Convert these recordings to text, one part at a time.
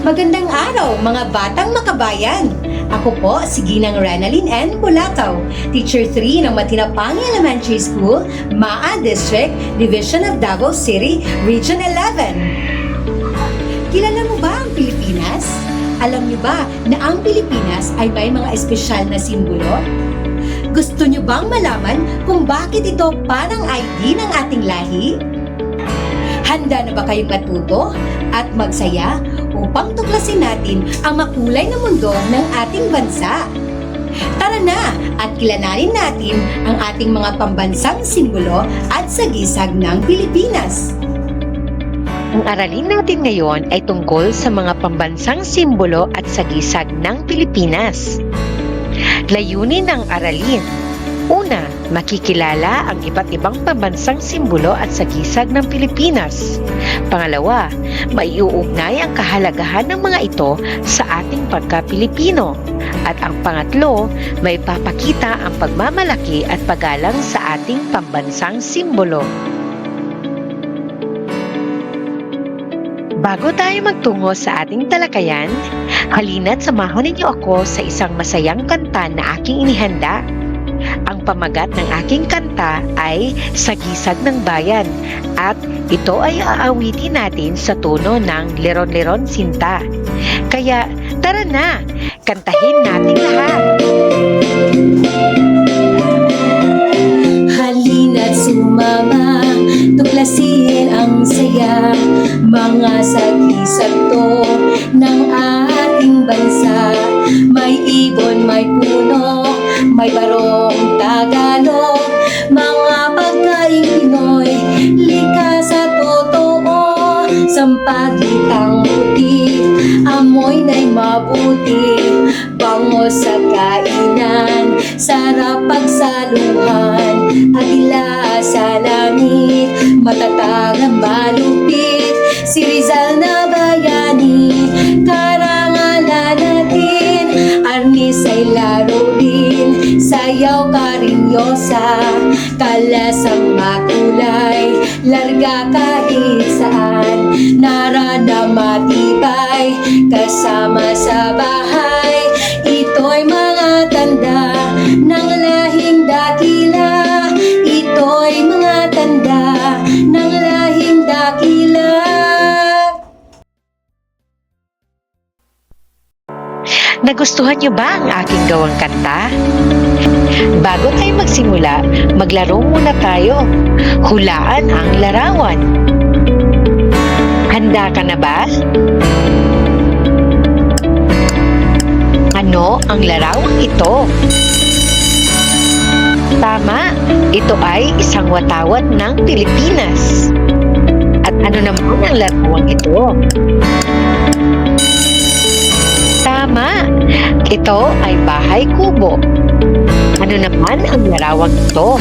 Magandang araw mga batang makabayan! Ako po si Ginang Renalyn N. Bulataw, Teacher 3 ng Matinapangi Elementary School, Maa District, Division of Davao City, Region 11. Kilala mo ba ang Pilipinas? Alam niyo ba na ang Pilipinas ay may mga espesyal na simbolo? Gusto niyo bang malaman kung bakit ito parang ID ng ating lahi? Handa na ba kayong matuto at magsaya upang tuklasin natin ang makulay na mundo ng ating bansa? Tara na at kilalanin natin ang ating mga pambansang simbolo at sagisag ng Pilipinas. Ang aralin natin ngayon ay tungkol sa mga pambansang simbolo at sagisag ng Pilipinas. Layunin ng aralin. Una, makikilala ang iba't ibang pambansang simbolo at sagisag ng Pilipinas. Pangalawa, maiuugnay ang kahalagahan ng mga ito sa ating pagka-Pilipino. At ang pangatlo, may papakita ang pagmamalaki at paggalang sa ating pambansang simbolo. Bago tayo magtungo sa ating talakayan, halina't samahan ninyo ako sa isang masayang kanta na aking inihanda. Ang pamagat ng aking kanta ay Sagisag ng Bayan at ito ay aawitin natin sa tono ng Leron-Leron Sinta. Kaya tara na, kantahin natin lahat. Halina't sumama, tuklasin ang saya Mga sagisag to ng ating bansa May ibon, may puno, may barong sarap pagsaluhan. Agila sa langit, matatag ang malupit Si Rizal na bayani, karangalan natin. Arnis ay laro rin, sayaw karinyosa Kalasang makulay, larga kahit saan. Narada matibay, kasama sa Nagustuhan niyo ba ang aking gawang kanta? Bago tayo magsimula, maglaro muna tayo. Hulaan ang larawan. Handa ka na ba? Ano ang larawang ito? Tama, ito ay isang watawat ng Pilipinas. At ano naman ang larawang ito? Ito ay bahay kubo. Ano naman ang larawang ito?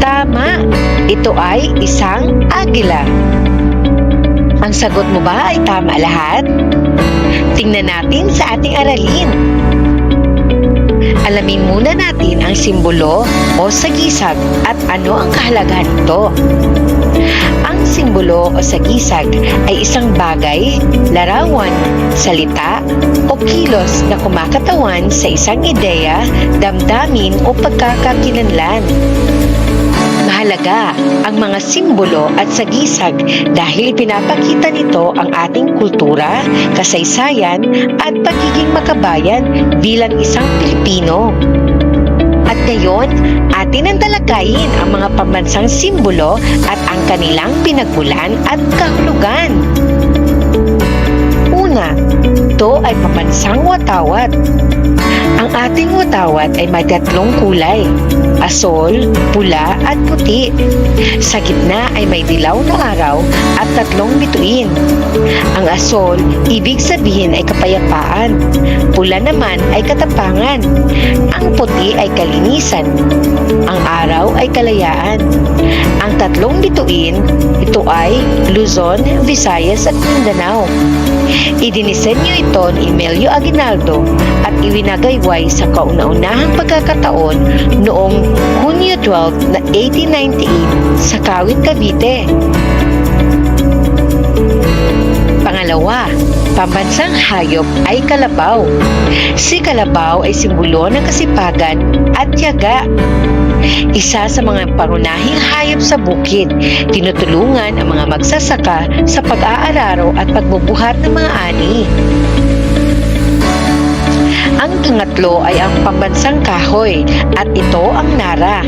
Tama, ito ay isang agila. Ang sagot mo ba ay tama lahat? Tingnan natin sa ating aralin. Alamin muna natin ang simbolo o sagisag at ano ang kahalagahan nito. Ang simbolo o sagisag ay isang bagay, larawan, salita o kilos na kumakatawan sa isang ideya, damdamin o pagkakakilanlan. Mahalaga ang mga simbolo at sagisag dahil pinapakita nito ang ating kultura, kasaysayan at pagiging makabayan bilang isang Pilipino. At ngayon, atin ang talakayin ang mga pambansang simbolo at ang kanilang pinagmulan at kahulugan. Ito ay pambansang watawat. Ang ating watawat ay may tatlong kulay, asol, pula at puti. Sa gitna ay may dilaw na araw at tatlong bituin. Ang asol, ibig sabihin ay kapayapaan. Pula naman ay katapangan. Ang puti ay kalinisan. Ang araw ay kalayaan. Ang tatlong bituin, ito ay Luzon, Visayas at Mindanao. Idinisenyo ito ni Emilio Aguinaldo at iwinagayway sa kauna-unahang pagkakataon noong Hunyo 12 na 1898 sa Kawit, Cavite. Pangalawa, pambansang hayop ay kalabaw. Si kalabaw ay simbolo ng kasipagan at tiyaga. Isa sa mga pangunahing hayop sa bukid, tinutulungan ang mga magsasaka sa pag-aararo at pagbubuhat ng mga ani. Ang pangatlo ay ang pambansang kahoy at ito ang nara.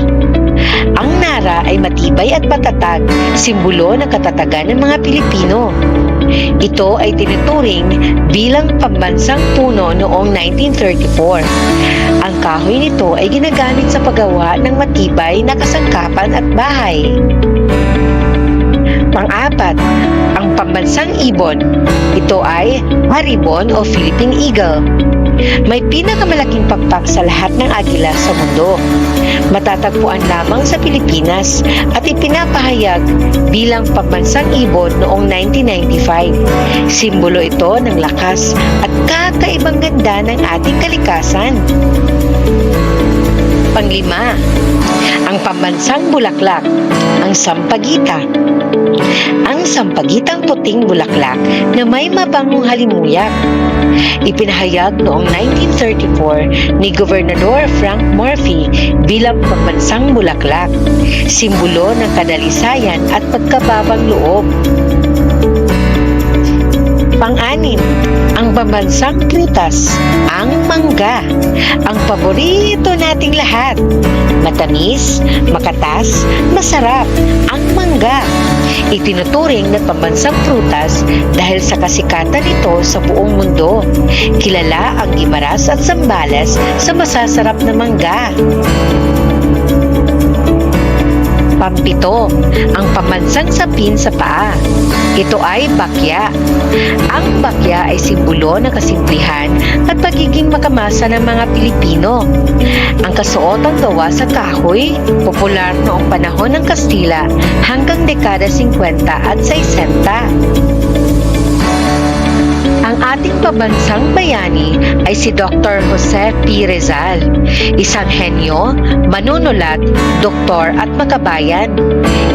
Ang nara ay matibay at matatag, simbolo ng katatagan ng mga Pilipino. Ito ay tinuturing bilang pambansang puno noong 1934. Ang kahoy nito ay ginagamit sa paggawa ng matibay na kasangkapan at bahay. Pang-apat, ang pambansang ibon. Ito ay haribon o Philippine Eagle. May pinakamalaking pakpak sa lahat ng agila sa mundo. Matatagpuan lamang sa Pilipinas at ipinapahayag bilang pambansang ibon noong 1995. Simbolo ito ng lakas at kakaibang ganda ng ating kalikasan. Panglima, ang pambansang bulaklak, ang sampagita. Ang sampagitang puting bulaklak na may mabangong halimuyak. Ipinahayag noong 1934 ni Gobernador Frank Murphy bilang pambansang bulaklak, simbolo ng kadalisayan at pagkababang loob. Pang-anim, ang pambansang prutas, ang mangga, ang paborito nating lahat. Matamis, makatas, masarap, ang mangga. Itinuturing na pambansang prutas dahil sa kasikatan nito sa buong mundo. Kilala ang Gimaras at Zambales sa masasarap na mangga. Pampito, ang pambansang sapin sa paa. Ito ay bakya. Ang bakya ay simbolo ng kasimplihan at pagiging makamasa ng mga Pilipino. Ang kasuotang gawa sa kahoy, popular noong panahon ng Kastila hanggang dekada 50 at 60. Ang ating pabansang bayani ay si Dr. Jose P. Rizal, isang henyo, manunulat, doktor at makabayan.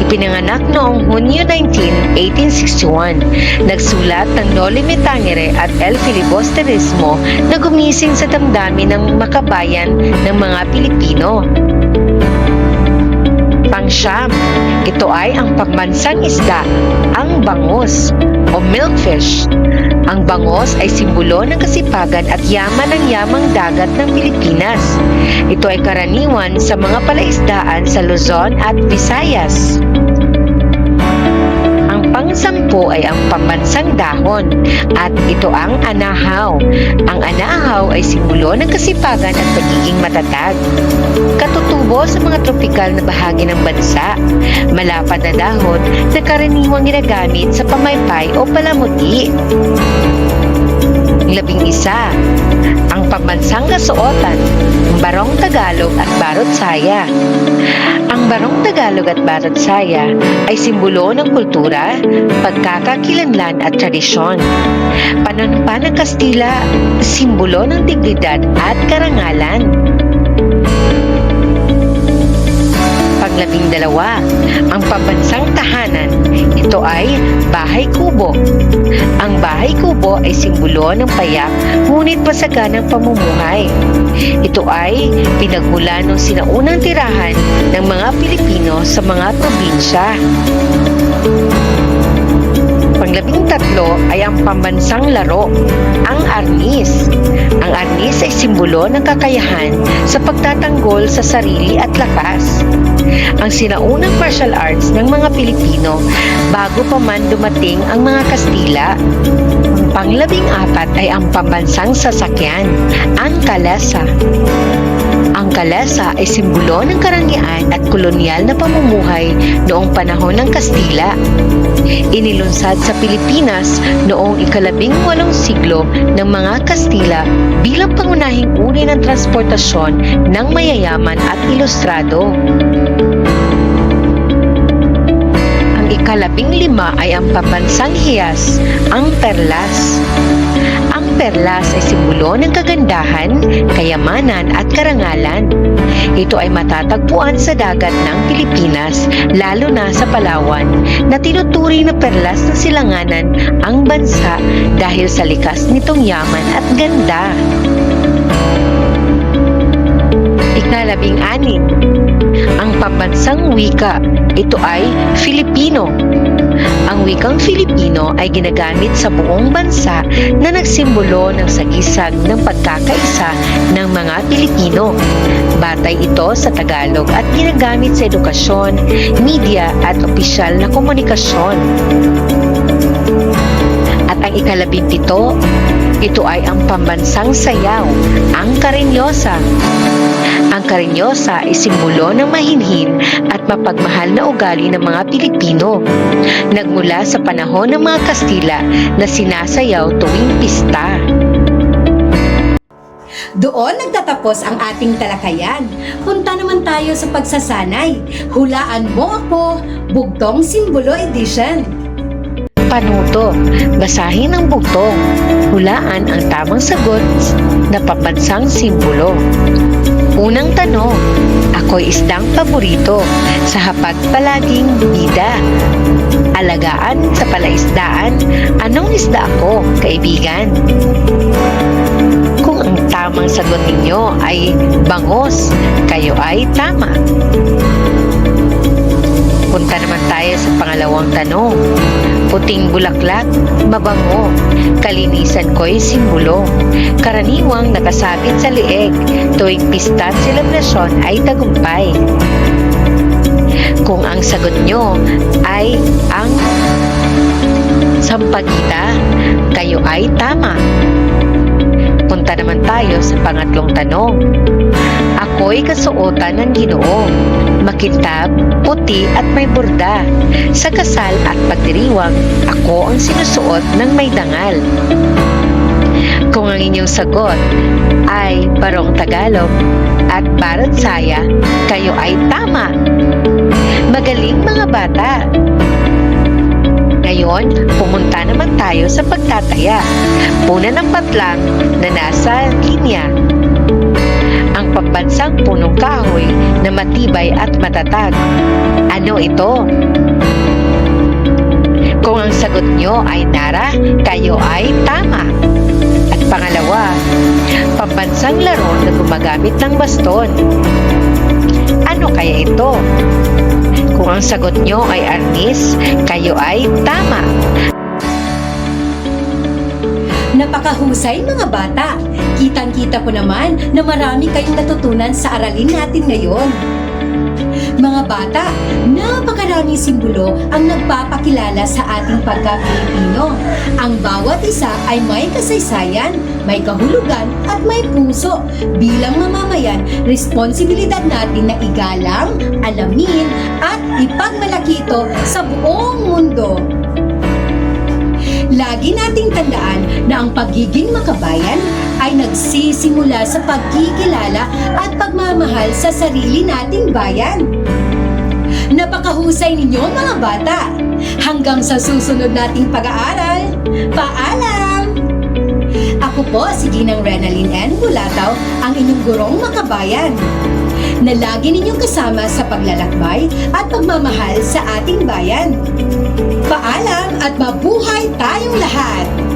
Ipinanganak noong Hunyo 19, 1861. Nagsulat ng Noli Me Tangere at El Filibusterismo na gumising sa damdamin ng makabayan ng mga Pilipino. Pangsyam, ito ay ang pambansang isda, ang bangus o milkfish. Ang bangos ay simbolo ng kasipagan at yaman ng yamang dagat ng Pilipinas. Ito ay karaniwan sa mga palaisdaan sa Luzon at Visayas. Pangsampu ay ang pambansang dahon at ito ang anahaw. Ang anahaw ay simbolo ng kasipagan at pagiging matatag. Katutubo sa mga tropikal na bahagi ng bansa. Malapad na dahon na karaniwang ginagamit sa pamaypay o palamuti. Labing isa, ang pambansang kasuotan, barong Tagalog at barot saya. Ang barong Tagalog at barot saya ay simbolo ng kultura, pagkakakilanlan at tradisyon. Pananapa ng Kastila, simbolo ng dignidad at karangalan. Panglabing dalawa, ang pambansang tahanan. Ito ay bahay kubo. Ang bahay kubo ay simbolo ng payak ngunit pasaganang pamumuhay. Ito ay pinagmula ng sinaunang tirahan ng mga Pilipino sa mga probinsya. Panglabing tatlo ay ang pambansang laro, ang arnis. Ang arnis ay simbolo ng kakayahan sa pagtatanggol sa sarili at lakas. Ang sinaunang martial arts ng mga Pilipino bago pa man dumating ang mga Kastila. Ang panglabing apat ay ang pambansang sasakyan, ang kalesa. Ang kalesa ay simbolo ng karangyaan at kolonyal na pamumuhay noong panahon ng Kastila. Inilunsad sa Pilipinas noong ikalabing walong siglo ng mga Kastila bilang pangunahing uri ng transportasyon ng mayayaman at ilustrado. Ang ikalabing lima ay ang pambansang hiyas, ang perlas. Perlas ay simbolo ng kagandahan, kayamanan at karangalan. Ito ay matatagpuan sa dagat ng Pilipinas, lalo na sa Palawan, na tinuturing na perlas ng silanganan ang bansa dahil sa likas nitong yaman at ganda. Ikalabing anim, ang pambansang wika, ito ay Filipino. Ang wikang Filipino ay ginagamit sa buong bansa na nagsimbolo ng sagisag ng pagkakaisa ng mga Pilipino. Batay ito sa Tagalog at ginagamit sa edukasyon, media at opisyal na komunikasyon. Pito, ito ay ang pambansang sayaw, ang Karinyosa. Ang Karinyosa ay simbolo ng mahinhin at mapagmahal na ugali ng mga Pilipino. Nagmula sa panahon ng mga Kastila na sinasayaw tuwing pista. Doon nagtatapos ang ating talakayan. Punta naman tayo sa pagsasanay. Hulaan mo ako, Bugtong Simbolo Edition. Panuto, basahin ang bugtong. Hulaan ang tamang sagot na pabansang simbolo. Unang tanong, ako'y isdang paborito, sa hapag palaging bida. Alagaan sa palaisdaan, anong isda ako, kaibigan? Kung ang tamang sagot ninyo ay bangos, kayo ay tama. Punta naman tayo sa pangalawang tanong. Puting bulaklak, mabango. Kalinisan ko'y simbolo. Karaniwang nakasabit sa lieg. Tuwing pista at ay tagumpay. Kung ang sagot nyo ay ang sampagita, kayo ay tama. Punta naman tayo sa pangatlong tanong. Ako'y kasuotan ng ginoo. Makintab, puti at may burda. Sa kasal at pagdiriwang, ako ang sinusuot ng may dangal. Kung ang inyong sagot ay barong Tagalog at Barat Saya, kayo ay tama. Magaling mga bata! Ngayon, pumunta naman tayo sa pagtataya. Puna ng patlang na nasa linya. Ang pambansang punong kahoy na matibay at matatag. Ano ito? Kung ang sagot nyo ay nara, kayo ay tama. At pangalawa, pambansang laro na gumagamit ng baston. Ano kaya ito? Kung ang sagot nyo ay arnis, kayo ay tama. Napakahusay mga bata. Kitang-kita ko naman na marami kayong natutunan sa aralin natin ngayon. Mga bata, napakaraming simbolo ang nagpapakilala sa ating pagka-Pilipino. Ang bawat isa ay may kasaysayan, may kahulugan at may puso. Bilang mamamayan, responsibilidad natin na igalang, alamin at ipagmalaki ito sa buong mundo. Lagi nating tandaan na ang pagiging makabayan ay nagsisimula sa pagkikilala at pagmamahal sa sarili nating bayan. Napakahusay ninyo mga bata! Hanggang sa susunod nating pag-aaral, paalam! Ako po si Ginang Renalyn N. Bulataw, ang inyong gurong makabayan na lagi ninyong kasama sa paglalakbay at pagmamahal sa ating bayan. Paalam at mabuhay tayong lahat!